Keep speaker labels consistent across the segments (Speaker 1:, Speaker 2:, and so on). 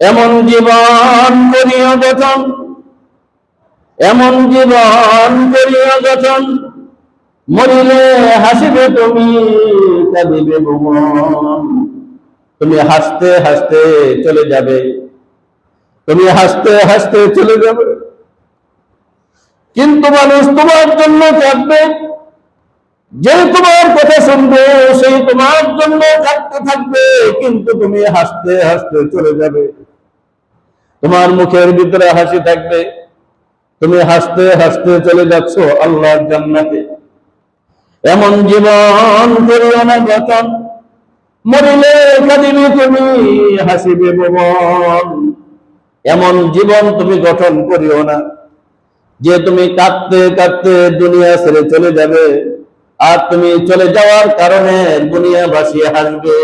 Speaker 1: এমন জীবন করিয়া গঠন এমন জীবন করিয়া গঠন মরিলে হাসিবে তুমি, কাঁদিবে তুমি হাসতে হাসতে চলে যাবে। তুমি হাসতে হাসতে চলে যাবে। কিন্তু মানুষ তোমার জন্য থাকবে। যে তোমার কথা শুনবে, সেই তোমার জন্য থাকতে থাকবে। কিন্তু তুমি হাসতে হাসতে চলে যাবে। তোমার মুখের ভিতরে হাসি থাকবে। তুমি হাসতে হাসতে চলে যাচ্ছ আল্লাহর জান্নাতে। এমন জীবন করিও না গঠন মরিলে কাঁদিবে তুমি, হাসিবে ভুবন এমন জীবন তুমি গঠন করিও না, যে তুমি কাঁদতে কাঁদতে দুনিয়া ছেড়ে চলে যাবে। আর তুমি চলে যাওয়ার কারণে দুনিয়া ভাসিয়ে হাসবে।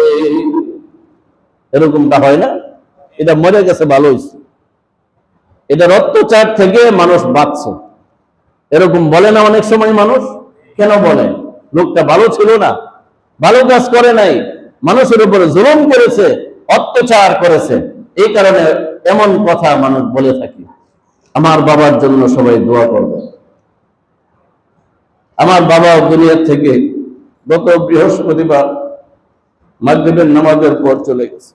Speaker 1: এরকমটা হয় না? এটা মরে গেছে, ভালো হয়েছে এটার অত্যাচার থেকে মানুষ বাঁচছে। এরকম বলে না অনেক সময় মানুষ? কেন বলে? লোকটা ভালো ছিল না। ভালো কাজ করে নাই। মানুষের উপরে জুলুম করেছে, অত্যাচার করেছে। এই কারণে এমন কথা মানুষ বলে থাকি। আমার বাবার জন্য সবাই দোয়া করবে। আমার বাবা দুনিয়ার থেকে গত বৃহস্পতিবার মাগরিবের নামাজের পর চলে গেছে।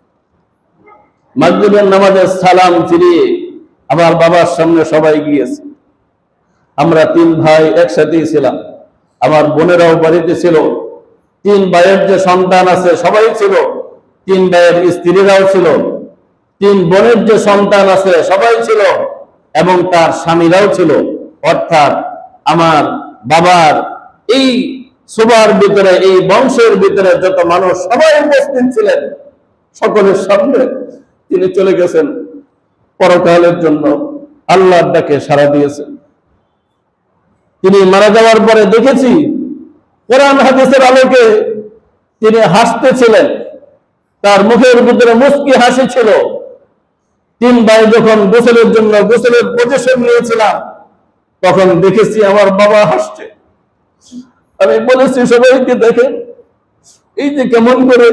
Speaker 1: মাগরিবের নামাজের সালাম ফিরিয়ে আমার বাবার সামনে সবাই গিয়েছে। আমরা তিন ভাই একসাথেই ছিলাম। আমার বোনেরাও বাড়িতে ছিল। তিন ভাইয়ের যে সন্তান আছে সবাই ছিল। তিন ভাইয়ের স্ত্রীরাও ছিল। তিন বোনের যে সন্তান আছে সবাই ছিল এবং তার স্বামীরাও ছিল। অর্থাৎ আমার বাবার এই সুবার ভিতরে, এই বংশের ভিতরে যত মানুষ সবাই উপস্থিত ছিলেন, সকলের সামনে তিনি চলে গেছেন। পরকালের জন্য আল্লাহর ডাকে সাড়া দিয়েছেন। তিনি মারা যাওয়ার পরে দেখেছি কোরআন হাদিসের আলোকে তিনি হাসতেছিলেন। তার মুখের ভিতরে মুস্কি হাসি ছিল। তিন ভাই যখন গোসলের জন্য গোসলের পজিশন নিয়েছিলাম, তখন দেখেছি আমার বাবা হাসছে। আমি বলেছি সবাইকে দেখেন এই যে কেমন করে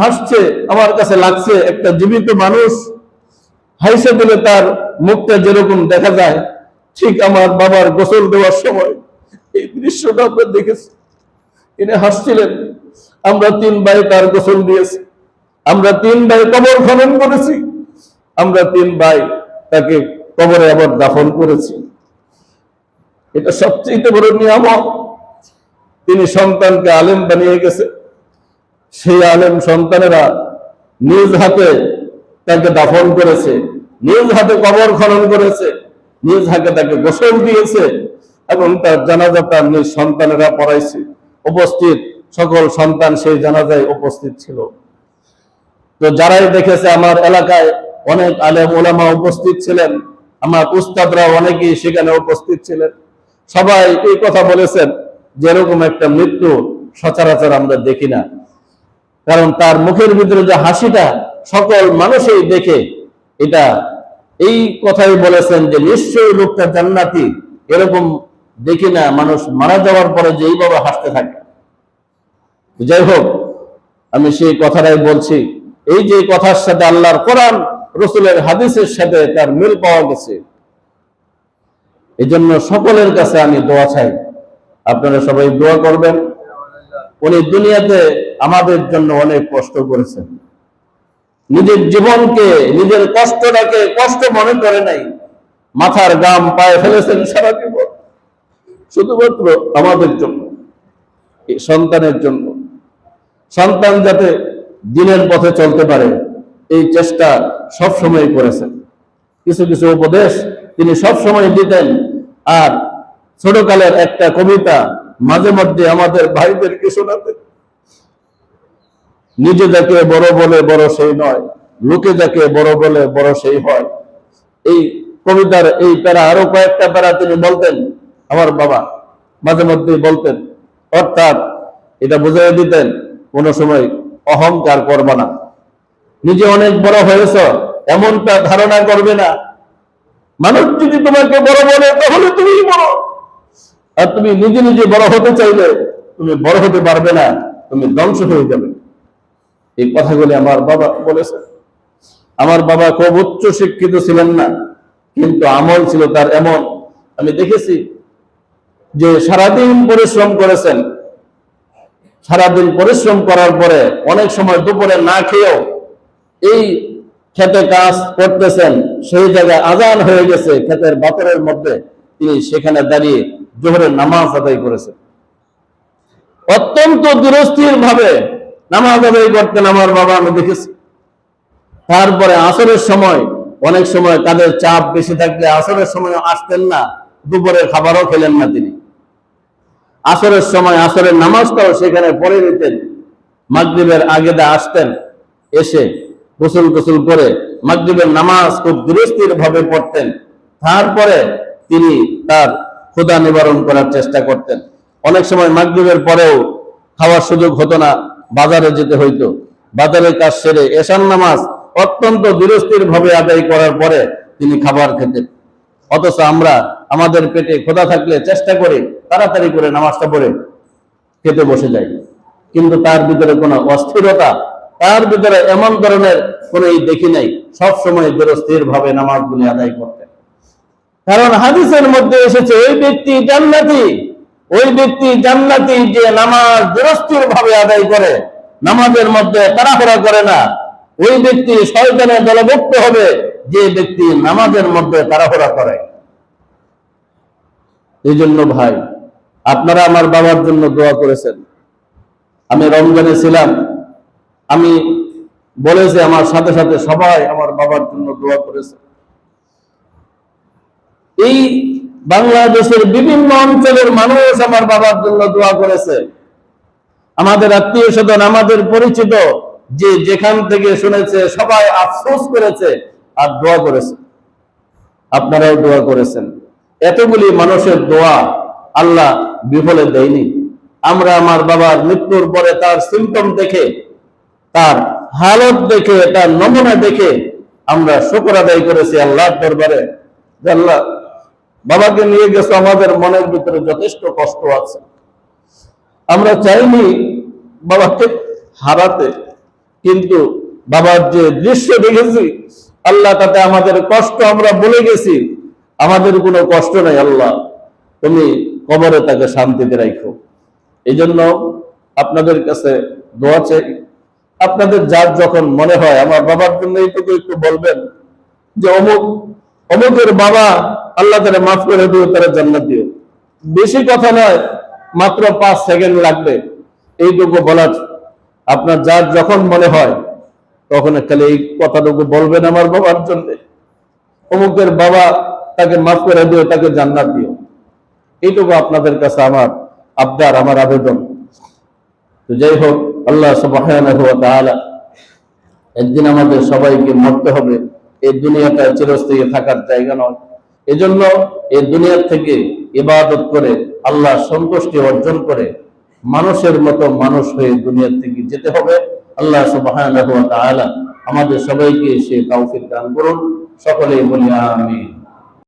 Speaker 1: হাসছে, আমার কাছে লাগছে, একটা জীবিত মানুষ হাইসে দিলে তার মুখটা যেরকম দেখা যায়, ঠিক আমার বাবার গোসল দেওয়ার সময় এই দৃশ্যটা আমরা দেখেছি। তিনি হাসছিলেন, আমরা তিন ভাই তার গোসল দিয়েছি, আমরা তিন ভাই কবর খনন করেছি, আমরা তিন ভাই তাকে কবরে আবার দাফন করেছি। এটা সবচেয়ে বড় নিয়ামক তিনি সন্তানকে আলেম বানিয়ে গেছে। সেই আলেম সন্তানেরা নিজ হাতে তাকে দাফন করেছে, নিজ হাতে কবর খনন করেছে, নিজ হাতে তাকে গোসল দিয়েছে এবং তার জানাজা তার নিজ সন্তানেরা পড়াইছে। উপস্থিত সকল সন্তান সেই জানাজায় উপস্থিত ছিল। তো যারাই দেখেছে আমার এলাকায় অনেক আলেম ওলামা উপস্থিত ছিলেন, আমার উস্তাদরা অনেকেই সেখানে উপস্থিত ছিলেন। সবাই এই কথা বলেছেন, যেরকম একটা মৃত্যু সচরাচর আমরা দেখি না। কারণ তার মুখের ভিতরে যে হাসিটা সকল মানুষই দেখে এটা, এই কথাই বলেছেন যে নিশ্চয়ই লোকটা জান্নাতি, এরকম দেখি না মানুষ মারা যাওয়ার পরে যে এইভাবে হাসতে থাকে। যাই হোক, আমি সেই কথাটাই বলছি। এই যে কথার সাথে আল্লাহর কোরআন, রসুলের হাদিসের সাথে তার মিল পাওয়া গেছে। এই জন্য সকলের কাছে আমি দোয়া চাই। আপনারা সবাই দোয়া করবেন। উনি দুনিয়াতে আমাদের জন্য অনেক কষ্ট করেছেন। নিজের জীবনকে, নিজের কষ্টটাকে কষ্ট মনে করে নাই। মাথার গাম পায়ে ফেলেছেন সারা জীবন। শুধুমাত্র আমাদের জন্য সন্তানের জন্য। সন্তান যাতে দিনের পথে চলতে পারে, এই চেষ্টা সব সময় করেছেন। কিছু কিছু উপদেশ তিনি সব সময় দিতেন। আর ছোটকালের একটা কবিতা মাঝে মধ্যে আমাদের ভাইদেরকে শোনাতেন। নিজে যাকে বড় বলে বড় সেই নয়, লোকে যাকে বড় বলে বড় সেই হয়। এই কবিতার এই প্যারা, আরও কয়েকটা প্যারা তিনি বলতেন, আমার বাবা মাঝে মধ্যে বলতেন, অর্থাৎ এটা বুঝাই দিতেন, কোন সময় অহংকার করবে না। নিজে অনেক বড় হয়েছ, এমনটা ধারণা করবে না। মানুষ যদি তোমাকে বড় বলে, তাহলে তুমি বড়। আর তুমি নিজে নিজে বড় হতে চাইলে, তুমি বড় হতে পারবে না, তুমি ধ্বংস হয়ে যাবে। এই কথাগুলি আমার বাবা বলেছেন। আমার বাবা খুব উচ্চ শিক্ষিত ছিলেন না, কিন্তু আমল ছিল তার এমন। আমি দেখেছি যে সারাদিন পরিশ্রম করেছেন। সারাদিন পরিশ্রম করার পরে অনেক সময় দুপুরে না খেয়েও এই খেতে কাজ করতেছেন, সেই জায়গায় আজান হয়ে গেছে ক্ষেতের বাতরের মধ্যে তিনি সেখানে দাঁড়িয়ে জোহরের নামাজ আদায় করেছেন। অত্যন্ত দুরস্থির ভাবে নামাজ আদায় করতেন আমার বাবা, আমি দেখেছি। তারপরে আসরের সময়, অনেক সময় তাদের চাপ বেশি থাকলে আসরের সময় আসতেন না, দুপুরের খাবারও খেলেন না তিনি। আসরের সময় আসরের নামাজটাও সেখানে পড়ে নিতেন। আগে দা আসতেন, এসে গোসল গোসল করে মাগরিবের নামাজ খুব দুরস্থির ভাবে পড়তেন। তারপরে তিনি তার ক্ষুধা নিবারণ করার চেষ্টা করতেন। অনেক সময় মাগরিবের পরেও খাওয়ার সুযোগ হতো না বাজারে যেতে হইতো। বাজারের কাজ সেরে এশান নামাজ অত্যন্ত দুরস্থির ভাবে আদায় করার পরে তিনি খাবার খেতেন। অথচ আমরা, আমাদের পেটে ক্ষুধা থাকলে চেষ্টা করি, তাড়াতাড়ি করে নামাজটা পড়ে খেতে বসে যাই। কিন্তু তার ভিতরে কোনো অস্থিরতা, তার ভিতরে এমন ধরনের কোনো দেখি নাই, সব সময় দুরস্থির ভাবে নামাজগুলি আদায় করতেন। কারণ হাদিসের মধ্যে এসেছে ওই ব্যক্তি জান্নাতি। ওই ব্যক্তি জান্নাতি যে নামাজ দুরস্থির ভাবে আদায় করে, নামাজের মধ্যে তাড়াহুড়া করে না, ওই ব্যক্তি শয়তানের দলভুক্ত হবে যে ব্যক্তি নামাজের মধ্যে তাড়াহুড়া করে। এই জন্য ভাই, আপনারা আমার বাবার জন্য দোয়া করেছেন। আমি রমজানে ছিলাম। আমি বলেছি আমার সাথে সাথে সবাই আমার বাবার জন্য দোয়া করেছে। এই বাংলাদেশের বিভিন্ন অঞ্চলের মানুষ আমার বাবার জন্য দোয়া করেছে। আমাদের আত্মীয় স্বজন, আমাদের পরিচিত যে যেখান থেকে শুনেছে, সবাই আফসোস করেছে আর দোয়া করেছে। আপনারাও দোয়া করেছেন। এতগুলি মানুষের দোয়া আল্লাহ বিফলে দেয়নি। আমরা আমার বাবার মৃত্যুর পরে তার সিমটম দেখে, তার হালত দেখে, তার নমুনা দেখে আমরা শুকর আদায় করেছি আল্লাহর দরবারে আল্লাহ বাবাকে নিয়ে গেছে, আমাদের মনের ভিতরে যথেষ্ট কষ্ট আছে। আমরা চাইনি বাবাকে হারাতে, কিন্তু বাবার যে দৃশ্য দেখেছি, আল্লাহ তাতে আমাদের কষ্ট, আমরা বলে গেছি। আমাদের কোনো কষ্ট নাই, আল্লাহ। তুমি কবরে তাকে শান্তিতে রাখো। এই জন্য আপনাদের কাছে দোয়া চাই। আপনাদের যার যখন মনে হয়, আমার বাবার জন্য এইটুকু একটু বলবেন যে, অমুক, অমুকের বাবা আল্লাহ তারা মাফ করে দিও, তারা জান্নাত দিও। বেশি কথা নয়, মাত্র পাঁচ সেকেন্ড লাগবে। এইটুকু বলার। আপনার যার যখন মনে হয়, তখন খালি এই কথাটুকু বলবেন আমার বাবার জন্য। অমুকের বাবা তাকে মাফ করে দিও, তাকে জান্নাত দিও। এইটুকু আপনাদের কাছে আমার আবদার, আমার আবেদন। তো যাই হোক, আল্লাহ তাআলা একদিন আমাদের সবাইকে মরতে হবে। এই দুনিয়াটা চিরস্থায়ী থাকার জায়গা নয়। এজন্য এই দুনিয়ার থেকে ইবাদত করে, আল্লাহ সন্তুষ্টি অর্জন করে মানুষের মতো মানুষ হয়ে দুনিয়ার থেকে যেতে হবে। আল্লাহ তাআলা আমাদের সবাইকে সে কাউকে দান করুন। সকলেই বলি আমিন।